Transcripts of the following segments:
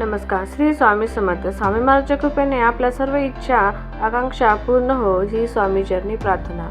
नमस्कार श्री स्वामी समर्थ. स्वामी महाराजच्या कृपेने आपल्या सर्व इच्छा आकांक्षा पूर्ण हो ही स्वामी चरणी प्रार्थना.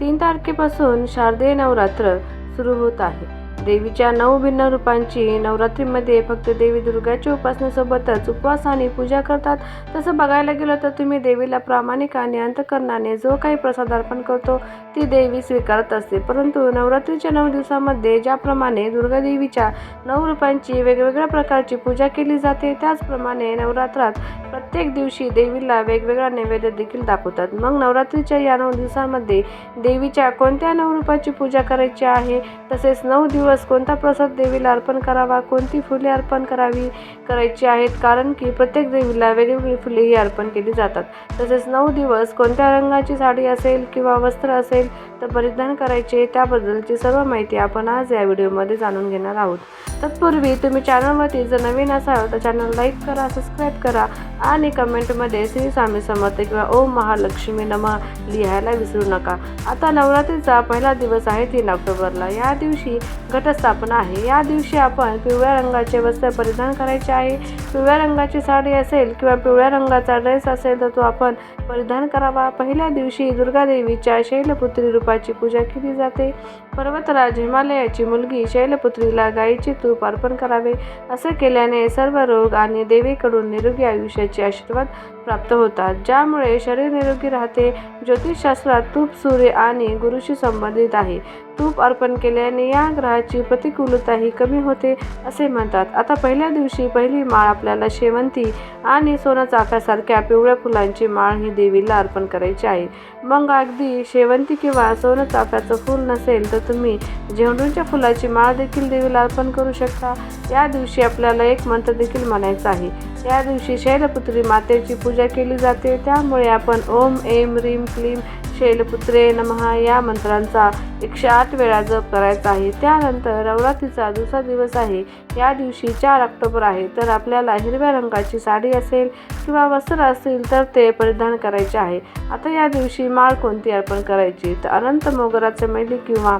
तीन तारखेपासून शारदीय नवरात्र सुरू होत आहे. देवीच्या नऊ भिन्न रूपांची नवरात्रीमध्ये फक्त देवी दुर्गाच्या उपासनेसोबतच उपवास आणि पूजा करतात. तसं बघायला गेलं तर तुम्ही देवीला प्रामाणिक आणि अंतकरणाने जो काही प्रसाद अर्पण करतो ती देवी स्वीकारत असते. परंतु नवरात्रीच्या नऊ दिवसामध्ये ज्याप्रमाणे दुर्गा देवीच्या नऊ रूपांची वेगवेगळ्या प्रकारची पूजा केली जाते त्याचप्रमाणे नवरात्रात प्रत्येक दिवशी देवीला वेगवेगळा नैवेद्य देखील दाखवतात. मग नवरात्रीच्या या नऊ दिवसांमध्ये देवीच्या कोणत्या नऊ रूपाची पूजा करायची आहे? तसेच नऊ दिवस कोणता प्रसाद देवीला अर्पण करावा कोणती फुले अर्पण करावी करायची आहेत? कारण की प्रत्येक देवीला वेगवेगळी फुले ही अर्पण केली जातात. तसेच नऊ दिवस कोणत्या रंगाची साडी असेल किंवा वस्त्र असेल तर परिधान करायचे त्याबद्दलची सर्व माहिती आपण आज या व्हिडिओमध्ये जाणून घेणार आहोत. तत्पूर्वी तुम्ही चॅनलवरती जर नवीन असाल तर चॅनल लाईक करा सबस्क्राईब करा आणि कमेंटमध्ये श्री स्वामी समर्थ किंवा ओम महालक्ष्मी नमः लिहायला विसरू नका. आता नवरात्रीचा पहिला दिवस आहे तीन ऑक्टोबरला. या दिवशी घटस्थापना आहे. या दिवशी आपण पिवळ्या रंगाचे वस्त्र परिधान करायचे आहे. पिवळ्या रंगाची साडी असेल किंवा पिवळ्या रंगाचा ड्रेस असेल तर तो आपण परिधान करावा. पहिल्या दिवशी दुर्गादेवीच्या शैलपुत्री रूपाची पूजा केली जाते. पर्वतराज हिमालयाची मुलगी शैलपुत्रीला गायीचे तूप अर्पण करावे. असे केल्याने सर्व रोग आणि देवीकडून निरोगी आयुष्याचे आशीर्वाद प्राप्त होतात ज्यामुळे शरीर निरोगी राहते. ज्योतिषशास्त्रात तूप सूर्य आणि गुरुशी संबंधित आहे. तूप अर्पण केल्याने या ग्रहाची प्रतिकूलताही कमी होते असे म्हणतात. आता पहिल्या दिवशी पहिली माळ आपल्याला शेवंती आणि सोनाचाफ्यासारख्या पिवळ्या फुलांची माळ ही देवीला अर्पण करायची आहे. मग अगदी शेवंती किंवा सोनं चाफ्याचं फूल नसेल तर तुम्ही झेंडूंच्या फुलाची माळ देखील देवीला अर्पण करू शकता. या दिवशी आपल्याला एक मंत्र देखील म्हणायचा आहे. या दिवशी शैलपुत्री मातेची पूजा केली जाते. त्यामुळे आपण ओम एम रीम क्लीम शैलपुत्रे नमहा या मंत्रांचा एकशे आठ वेळा जप करायचा आहे. त्यानंतर नवरात्रीचा दुसरा दिवस आहे. या दिवशी चार ऑक्टोबर आहे. तर आपल्याला हिरव्या रंगाची साडी असेल किंवा वस्त्र असेल तर ते परिधान करायचे आहे. आता या दिवशी माळ कोणती अर्पण करायची? तर अनंत मोगराचे मैली किंवा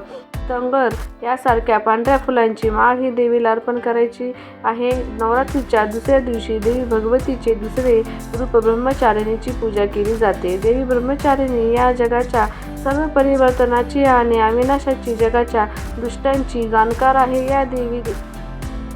तंगर यासारख्या पांढऱ्या फुलांची माळ ही देवीला अर्पण करायची आहे. नवरात्रीच्या दुसऱ्या दिवशी देवी भगवतीचे दुसरे रूप ब्रह्मचारिणीची पूजा केली जाते. देवी ब्रह्मचारिणी या जगाच्या सर्व परिवर्तनाची आणि अविनाशाची जगाच्या दुष्टांची जाणकार आहे. या देवी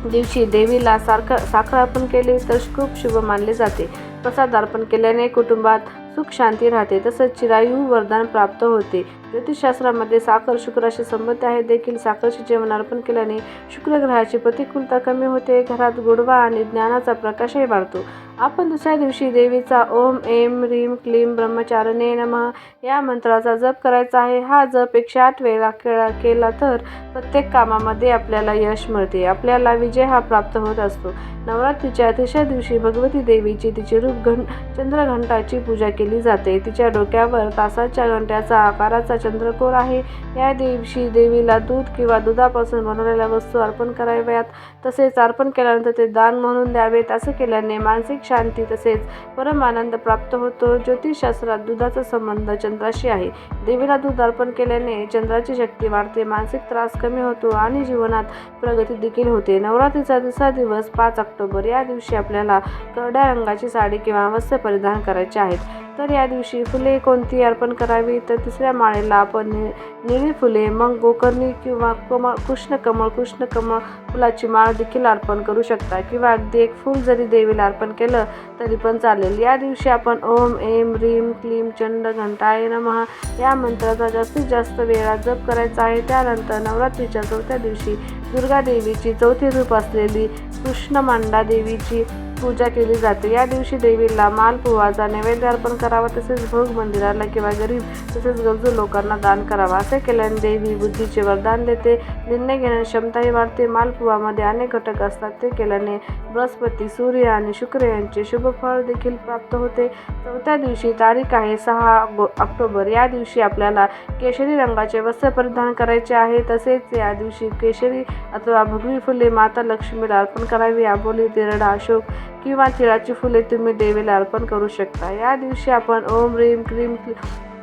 दिवशी देवीला सारखं साखर अर्पण केले तर खूप शुभ मानले जाते. प्रसाद अर्पण केल्याने कुटुंबात सुख शांती राहते. तसंच चिरायू वरदान प्राप्त होते. ज्योतिषशास्त्रामध्ये साखर शुक्राशी संबंध आहे देखील साखरचे जेवण अर्पण केल्याने शुक्र ग्रहाची प्रतिकूलता कमी होते. घरात गोडवा आणि ज्ञानाचा प्रकाशही वाढतो. आपण दुसऱ्या दिवशी देवीचा ओम एम रीम क्लीम ब्रह्मचारणे नम या मंत्राचा जप करायचा आहे. हा जप एकशे आठ वेळा केला केला तर प्रत्येक कामामध्ये आपल्याला यश मिळते. आपल्याला विजय हा प्राप्त होत असतो. नवरात्रीच्या तिसऱ्या दिवशी भगवती देवीची तिचे रूप घं चंद्रघंटाची पूजा केली जाते. तिच्या डोक्यावर तासाच्या घंट्याचा आकाराचा चंद्रकोर आहे. या दिवशी देवीला दूध किंवा दुधापासून बनवलेल्या वस्तू अर्पण कराव्यात. तसेच अर्पण केल्यानंतर ते दान म्हणून द्यावेत. असं केल्याने मानसिक शांती तसेच परम आनंद प्राप्त होतो. ज्योतिषशास्त्रात दुधाचा संबंध चंद्राशी आहे. देवीला दूध अर्पण केल्याने चंद्राची शक्ती वाढते मानसिक त्रास कमी होतो आणि जीवनात प्रगती देखील होते. नवरात्रीचा दुसरा दिवस पाच ऑक्टोबर या दिवशी आपल्याला करड्या रंगाची साडी किंवा वस्त्र परिधान करायचे आहेत. तर या दिवशी फुले कोणती अर्पण करावी? तर तिसऱ्या माळेला आपण नि निळी फुले मग गोकर्णी किंवा कमळ कृष्ण कमळ कृष्ण कमळ फुलाची माळ देखील अर्पण करू शकता. किंवा अगदी एक फूल जरी देवीला अर्पण केलं तरी पण चालेल. या दिवशी आपण ओम एम रीम क्लीम चंड घंटाय नमः या मंत्राचा जास्तीत जास्त वेळा जप करायचा आहे. त्यानंतर नवरात्रीच्या चौथ्या दिवशी दुर्गा देवीची चौथे रूप असलेली कृष्णमांडा देवीची पूजा केली जाते. या दिवशी देवीला मालपुवाचा नैवेद्य अर्पण करावा तसेच भोग मंदिराला किंवा गरीब तसेच गरजू लोकांना दान करावा. असे केल्याने देवी बुद्धीचे वरदान देते. निर्णय घेण्याची क्षमताही वाढते. मालपुवामध्ये अनेक घटक असतात. ते केल्याने बृहस्पती सूर्य आणि शुक्र यांचे शुभ फळ देखील प्राप्त होते. चौथ्या दिवशी तारीख आहे सहा गो- ऑक्टोबर. या दिवशी आपल्याला केशरी रंगाचे वस्त्र परिधान करायचे आहे. तसेच या दिवशी केशरी अथवा भगवी फुले माता लक्ष्मीला अर्पण करावी. आबोली तिरडा अशोक किंवा तिळाची फुले तुम्ही देवीला अर्पण करू शकता. या दिवशी आपण ओम रीम क्रीम क्ली-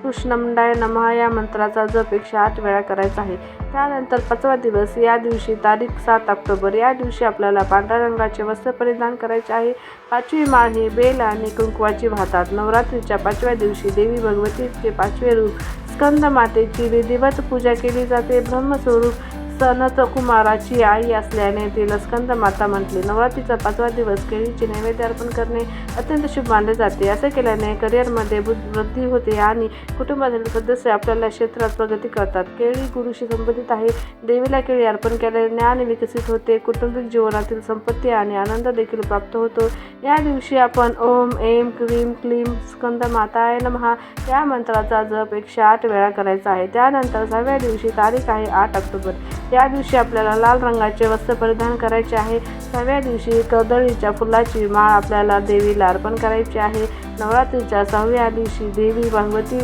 कृष्णमंडाय नमः या मंत्राचा जप एकशे आठ वेळा करायचा आहे. त्यानंतर पाचवा दिवस या दिवशी तारीख सात ऑक्टोबर. या दिवशी आपल्याला पांढऱ्या रंगाचे वस्त्र परिधान करायचे आहे. पाचवी माळ ही बेल आणि कुंकवाची वाहतात नवरात्रीच्या पाचव्या दिवशी देवी भगवतीचे पाचवे रूप स्कंद मातेची विधिवत पूजा केली जाते. ब्रह्मस्वरूप सनत कुमाराची आई असल्याने तिला स्कंद माता म्हटली नवरात्रीचा पाचवा दिवस केळीचे नैवेद्य अर्पण करणे अत्यंत शुभ मानले जाते. असे केल्याने करिअरमध्ये बुद्ध- वृद्धी होते आणि कुटुंबातील सदस्य आपल्याला क्षेत्रात प्रगती करतात. केळी गुरुशी संबंधित आहे. देवीला केळी अर्पण केल्याने ज्ञान विकसित होते. कुटुंबिक जीवनातील संपत्ती आणि आनंद देखील प्राप्त होतो. या दिवशी आपण ओम एम क्रीम क्लीम स्कंद माताय नमहा या मंत्राचा जप एकशे आठ वेळा करायचा आहे. त्यानंतर सहाव्या दिवशी तारीख आहे आठ ऑक्टोबर. या दिवशी आपल्याला लाल रंगाचे वस्त्र परिधान करायचे आहे. सहाव्या दिवशी कर्दळीच्या फुलाची माळ आपल्याला देवीला अर्पण करायची आहे. नवरात्रीच्या सहाव्या दिवशी देवी भगवती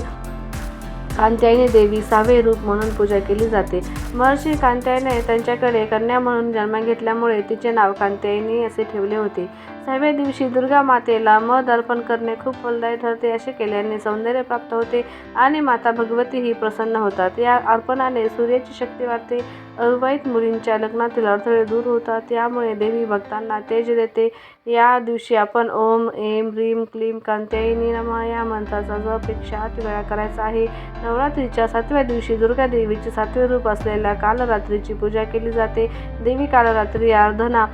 कांत्यायनी देवी सहावे रूप म्हणून पूजा केली जाते. महर्षी कांत्यायने त्यांच्याकडे कन्या म्हणून जन्म घेतल्यामुळे तिचे नाव कांत्यायनी असे ठेवले होते. सहाव्या दिवशी दुर्गा मातेला मध अर्पण करणे खूप फलदायी ठरते असे केल्याने सौंदर्य प्राप्त होते आणि माता भगवतीही प्रसन्न होतात. या अर्पणाने सूर्याची शक्ती वाढते. अविवाहित मुलींच्या लग्नातील अडथळे दूर होतात. त्यामुळे देवी भक्तांना तेज देते. या दिवशी आपण ओम एम ह्रीम क्लीम कांत्यायनी नमः या मंत्राचा जो एकशे आठ वेळा करायचा आहे. नवरात्रीच्या सातव्या दिवशी दुर्गा देवीचे सातवे रूप असलेले कालरात्रीची पूजा केली जाते. देवी कालरात्री अर्धना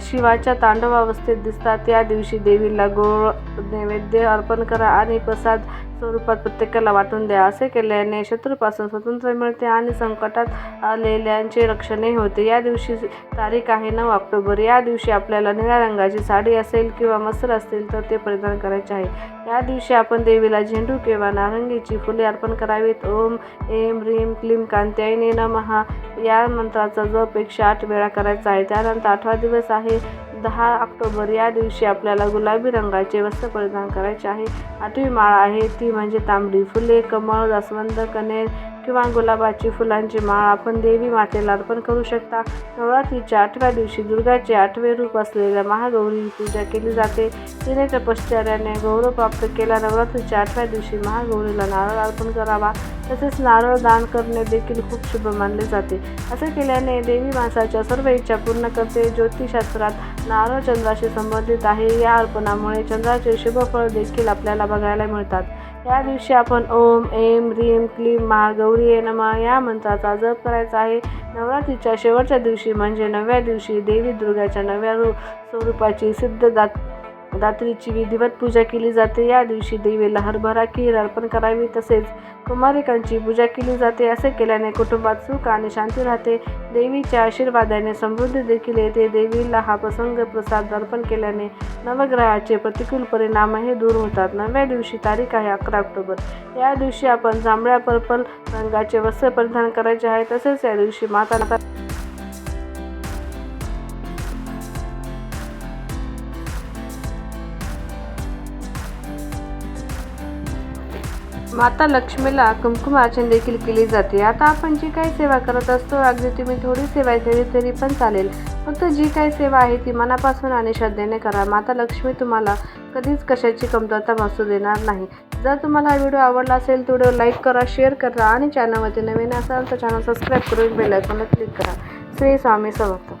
शिवाच्या तांडवावस्थेत दिसतात. या दिवशी देवीला गोळ नैवेद्य अर्पण करा आणि प्रसाद स्वरूपात प्रत्येकाला वाटून द्या. असे केल्याने शत्रूपासून स्वतंत्र मिळते आणि संकटात आलेल्यांचे रक्षणही होते. या दिवशी तारीख आहे नऊ ऑक्टोबर. या दिवशी आपल्याला निळ्या रंगाची साडी असेल किंवा मसर असतील तर ते परिधान करायचे आहे. या दिवशी आपण देवीला झेंडू किंवा नारंगीची फुले अर्पण करावीत. ओम एम ह्रीम क्लीम कांत्यायनी नमहा या मंत्राचा जप एकशे आठ वेळा करायचा आहे. त्यानंतर आठवा दिवस आहे. दहा ऑक्टोबर या दिवशी आपल्याला गुलाबी रंगाचे वस्त्र परिधान करायचे आहे. आठवी माळ आहे. ती म्हणजे तांबडी फुले कमळ जास्वंद कनेर किंवा गुलाबाची फुलांची माळ आपण देवी मातेला अर्पण करू शकता. नवरात्रीच्या आठव्या दिवशी दुर्गाचे आठवे रूप असलेल्या महागौरी पूजा केली जाते. तिने तपश्चर्याने गौरव प्राप्त केला. नवरात्रीच्या आठव्या दिवशी महागौरीला नारळ अर्पण करावा. तसेच नारळ दान करणे देखील खूप शुभ मानले जाते. असे केल्याने देवी माणसाच्या सर्व इच्छा पूर्ण करते. ज्योतिषशास्त्रात नारळ चंद्राशी संबंधित आहे. या अर्पणामुळे चंद्राचे शुभ फळ देखील आपल्याला बघायला मिळतात. या दिवशी आपण ओम एम ह्रीम क्लीम महागौरी नमा या मंत्राचा जप करायचा आहे. नवरात्रीच्या शेवटच्या दिवशी म्हणजे नवव्या दिवशी देवी दुर्गाच्या नव्या रू स्वरूपाची सिद्ध दात दात्रीची विधिवत पूजा केली जाते. या दिवशी देवीला हरभरा खीर अर्पण करावी. तसेच कुमारिकांची पूजा केली जाते. असे केल्याने कुटुंबात सुख आणि शांती राहते. देवीच्या आशीर्वादाने समृद्धी देखील येते. देवीला हा प्रसंग प्रसाद अर्पण केल्याने नवग्रहाचे प्रतिकूल परिणामही दूर होतात. नव्या दिवशी तारीख आहे अकरा ऑक्टोबर. या दिवशी आपण जांभळ्या पर्पल रंगाचे वस्त्र परिधान करायचे आहे. तसेच या दिवशी माता माता लक्ष्मीला कुंकुमार्चन देखील केली जाते. आता आपण जी काही सेवा करत असतो अगदी तुम्ही थोडी सेवा केली तरी पण चालेल. फक्त जी काही सेवा आहे ती मनापासून आणि श्रद्धेने करा. माता लक्ष्मी तुम्हाला कधीच कशाची कमतरता भासू देणार नाही. जर तुम्हाला हा व्हिडिओ आवडला असेल तर व्हिडिओ लाईक करा शेअर करा आणि चॅनलमध्ये नवीन असाल तर चॅनल सबस्क्राईब करून बेल आयकॉनला क्लिक करा. श्री स्वामी समर्थ.